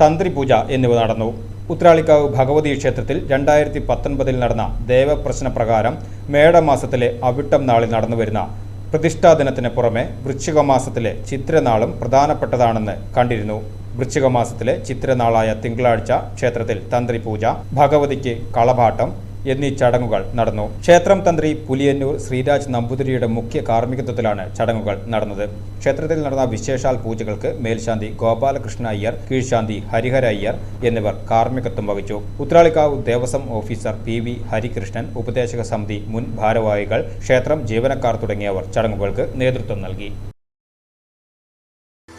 തന്ത്രിപൂജ എന്നിവ നടന്നു. ഉത്രാളിക്കാവ് ഭഗവതി ക്ഷേത്രത്തിൽ രണ്ടായിരത്തി പത്തൊൻപതിൽ നടന്ന ദേവപ്രശ്ന പ്രകാരം മേടമാസത്തിലെ അവിട്ടം നാളിൽ നടന്നുവരുന്ന പ്രതിഷ്ഠാ ദിനത്തിന് പുറമെ വൃശ്ചികമാസത്തിലെ ചിത്രനാളും പ്രധാനപ്പെട്ടതാണെന്ന് കണ്ടിരുന്നു. വൃശ്ചികമാസത്തിലെ ചിത്രനാളായ തിങ്കളാഴ്ച ക്ഷേത്രത്തിൽ തന്ത്രി പൂജ ഭഗവതിക്ക് കളഭാട്ടം എന്നീ ചടങ്ങുകൾ നടന്നു. ക്ഷേത്രം തന്ത്രി പുലിയന്നൂർ ശ്രീരാജ് നമ്പൂതിരിയുടെ മുഖ്യ കാർമ്മികത്വത്തിലാണ് ചടങ്ങുകൾ നടന്നത്. ക്ഷേത്രത്തിൽ നടന്ന വിശേഷാൽ പൂജകൾക്ക് മേൽശാന്തി ഗോപാലകൃഷ്ണ അയ്യർ കീഴ്ശാന്തി ഹരിഹര അയ്യർ എന്നിവർ കാർമ്മികത്വം വഹിച്ചു. Uthralikkavu Devaswom officer P V Harikrishnan ഉപദേശക സമിതി മുൻ ഭാരവാഹികൾ ക്ഷേത്രം ജീവനക്കാർ തുടങ്ങിയവർ ചടങ്ങുകൾക്ക് നേതൃത്വം നൽകി.